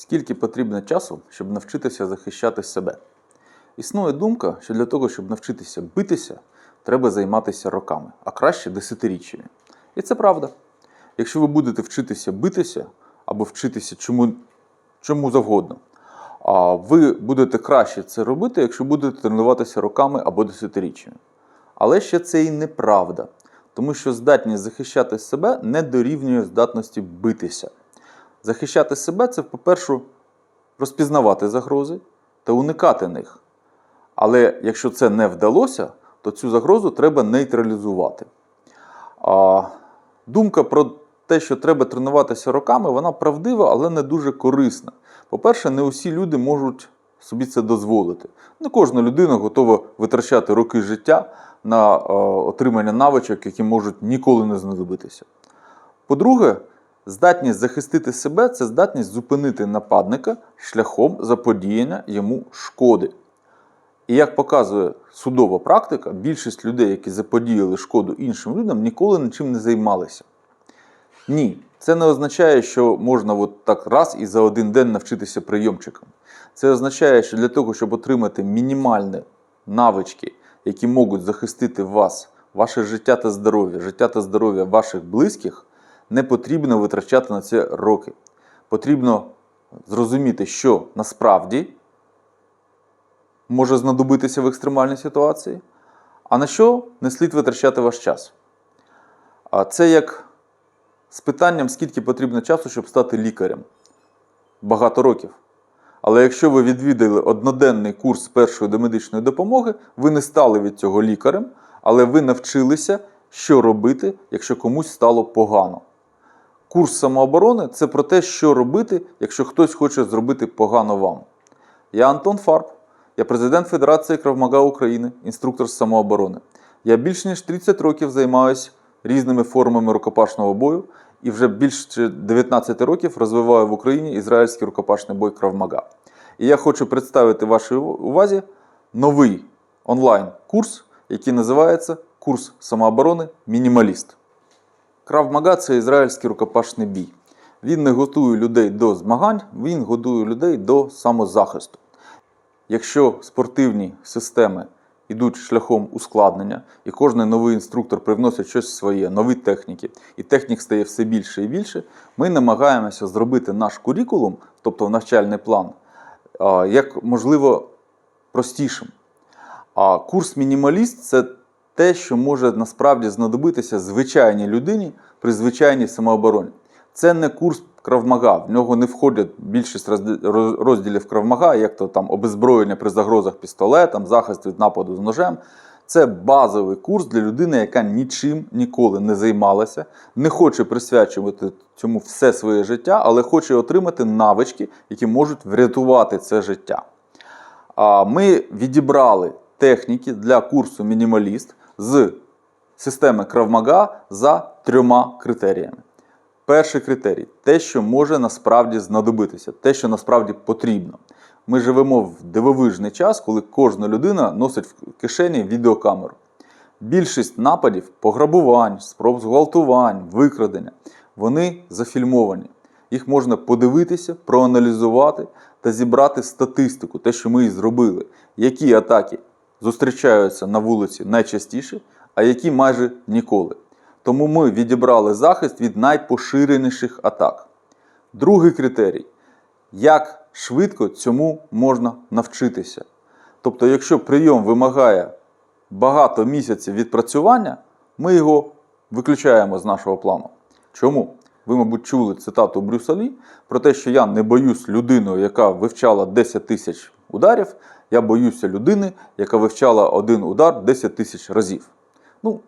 Скільки потрібно часу, щоб навчитися захищати себе? Існує думка, що для того, щоб навчитися битися, треба займатися роками, а краще десятиріччями. І це правда. Якщо ви будете вчитися битися або вчитися чому, чому завгодно, а ви будете краще це робити, якщо будете тренуватися роками або десятиріччями. Але ще це і неправда, тому що здатність захищати себе не дорівнює здатності битися. Захищати себе це, по-перше, розпізнавати загрози та уникати них. Але якщо це не вдалося, то цю загрозу треба нейтралізувати. А, думка про те, що треба тренуватися роками, вона правдива, але не дуже корисна. По-перше, не усі люди можуть собі це дозволити. Не кожна людина готова витрачати роки життя на е, отримання навичок, які можуть ніколи не знадобитися. По-друге, здатність захистити себе це здатність зупинити нападника шляхом заподіяння йому шкоди. І як показує судова практика, більшість людей, які заподіяли шкоду іншим людям, ніколи нічим не займалися. Ні, це не означає, що можна от так раз і за один день навчитися прийомчикам. Це означає, що для того, щоб отримати мінімальні навички, які можуть захистити вас, ваше життя та здоров'я, життя та здоров'я ваших близьких, не потрібно витрачати на це роки. Потрібно зрозуміти, що насправді може знадобитися в екстремальній ситуації, а на що не слід витрачати ваш час. А це як з питанням, скільки потрібно часу, щоб стати лікарем. Багато років. Але якщо ви відвідали одноденний курс першої домедичної допомоги, ви не стали від цього лікарем, але ви навчилися, що робити, якщо комусь стало погано. Курс самооборони це про те, що робити, якщо хтось хоче зробити погано вам. Я Антон Фарб, я президент Федерації Кравмага України, інструктор з самооборони. Я більше ніж 30 років займаюся різними формами рукопашного бою і вже більше 19 років розвиваю в Україні ізраїльський рукопашний бой Кравмага. І я хочу представити вашій увазі новий онлайн-курс, який називається Курс самооборони Мінімаліст. Кравмага це ізраїльський рукопашний бій. Він не готує людей до змагань, він готує людей до самозахисту. Якщо спортивні системи йдуть шляхом ускладнення, і кожен новий інструктор привносить щось своє, нові техніки, і технік стає все більше і більше, ми намагаємося зробити наш курікулум, тобто навчальний план, як можливо простішим. А курс мінімаліст це те, що може насправді знадобитися звичайній людині при звичайній самообороні. Це не курс кравмага, в нього не входять більшість розділів кравмага, як то там обезброєння при загрозах пістолетом, захист від нападу з ножем. Це базовий курс для людини, яка нічим ніколи не займалася, не хоче присвячувати цьому все своє життя, але хоче отримати навички, які можуть врятувати це життя. Ми відібрали техніки для курсу мінімаліст з системи Кравмага за трьома критеріями. Перший критерій те, що може насправді знадобитися, те, що насправді потрібно. Ми живемо в дивовижний час, коли кожна людина носить в кишені відеокамеру. Більшість нападів, пограбувань, спроб зґвалтувань, викрадення, вони зафільмовані. Їх можна подивитися, проаналізувати та зібрати статистику, те, що ми і зробили, які атаки зустрічаються на вулиці найчастіше, а які майже ніколи. Тому ми відібрали захист від найпоширеніших атак. Другий критерій як швидко цьому можна навчитися. Тобто, якщо прийом вимагає багато місяців відпрацювання, ми його виключаємо з нашого плану. Чому? Ви, мабуть, чули цитату Брюса Лі про те, що я не боюсь людиною, яка вивчала 10 тисяч ударів, я боюся людини, яка вивчала один удар 10 тисяч разів. Ну,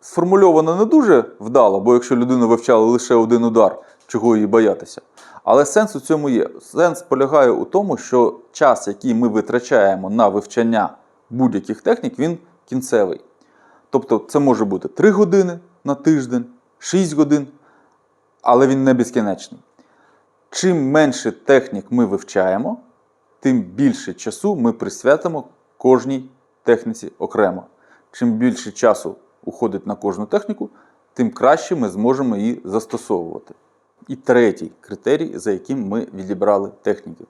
сформульовано не дуже вдало, бо якщо людина вивчала лише один удар, чого її боятися. Але сенс у цьому є. Сенс полягає у тому, що час, який ми витрачаємо на вивчання будь-яких технік, він кінцевий. Тобто це може бути 3 години на тиждень, 6 годин, але він не безкінечний. Чим менше технік ми вивчаємо, тим більше часу ми присвятимо кожній техніці окремо. Чим більше часу уходить на кожну техніку, тим краще ми зможемо її застосовувати. І третій критерій, за яким ми відібрали техніки.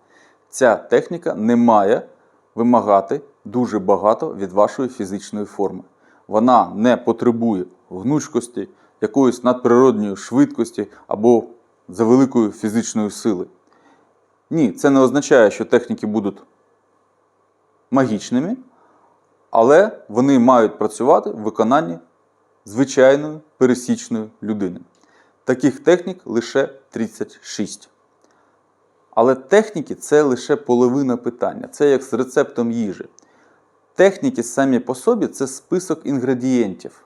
Ця техніка не має вимагати дуже багато від вашої фізичної форми. Вона не потребує гнучкості, якоїсь надприродньої швидкості або завеликої фізичної сили. Ні, це не означає, що техніки будуть магічними, але вони мають працювати в виконанні звичайної пересічної людини. Таких технік лише 36. Але техніки це лише половина питання. Це як з рецептом їжі. Техніки самі по собі це список інгредієнтів.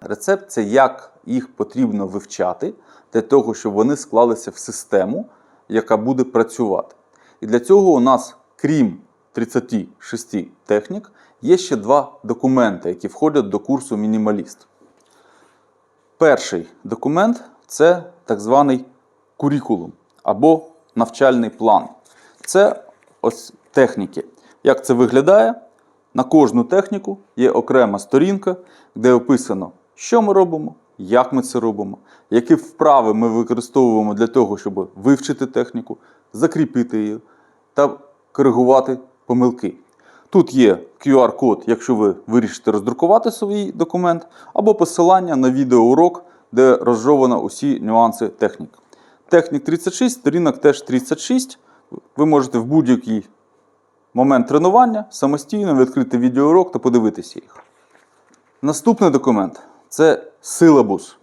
Рецепт це як їх потрібно вивчати для того, щоб вони склалися в систему, яка буде працювати. І для цього у нас, крім 36 технік, є ще два документи, які входять до курсу мінімаліст. Перший документ це так званий курікулум або навчальний план. Це ось техніки. Як це виглядає? На кожну техніку є окрема сторінка, де описано, що ми робимо, як ми це робимо, які вправи ми використовуємо для того, щоб вивчити техніку, закріпити її та коригувати помилки. Тут є QR-код, якщо ви вирішите роздрукувати свій документ, або посилання на відеоурок, де розжовано усі нюанси технік. Технік 36, сторінок теж 36. Ви можете в будь-який момент тренування самостійно відкрити відеоурок та подивитися їх. Наступний документ це силабус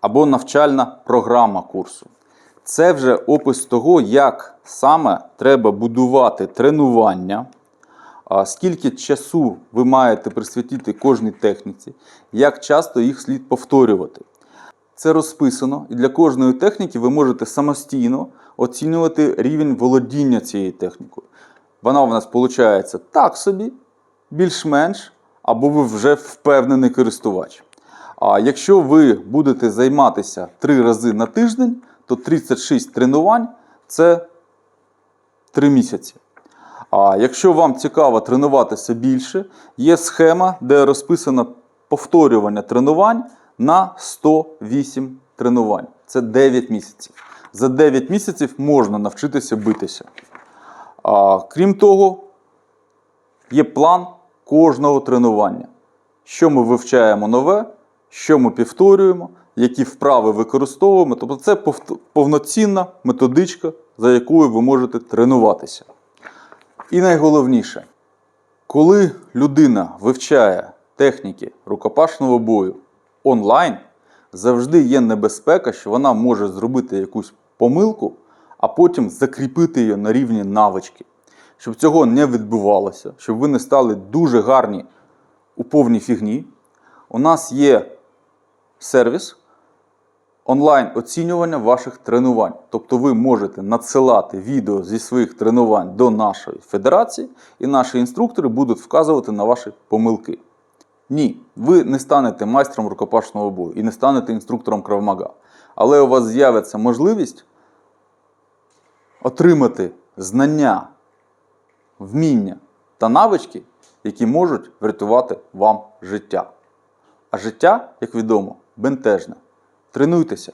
або навчальна програма курсу. Це вже опис того, як саме треба будувати тренування, скільки часу ви маєте присвятити кожній техніці, як часто їх слід повторювати. Це розписано, і для кожної техніки ви можете самостійно оцінювати рівень володіння цією технікою. Вона в нас виходить так собі, більш-менш, або ви вже впевнений користувач. А якщо ви будете займатися 3 рази на тиждень, то 36 тренувань це 3 місяці. А якщо вам цікаво тренуватися більше, є схема, де розписано повторювання тренувань на 108 тренувань. Це 9 місяців. За 9 місяців можна навчитися битися. А, крім того, є план кожного тренування. Що ми вивчаємо нове, що ми повторюємо, які вправи використовуємо. Тобто це повноцінна методичка, за якою ви можете тренуватися. І найголовніше, коли людина вивчає техніки рукопашного бою онлайн, завжди є небезпека, що вона може зробити якусь помилку, а потім закріпити її на рівні навички. Щоб цього не відбувалося, щоб ви не стали дуже гарні у повній фігні, у нас є сервіс онлайн оцінювання ваших тренувань. Тобто ви можете надсилати відео зі своїх тренувань до нашої федерації, і наші інструктори будуть вказувати на ваші помилки. Ні, ви не станете майстром рукопашного бою і не станете інструктором кравмага. Але у вас з'явиться можливість отримати знання, вміння та навички, які можуть врятувати вам життя. А життя, як відомо, бентежне. Тренуйтеся,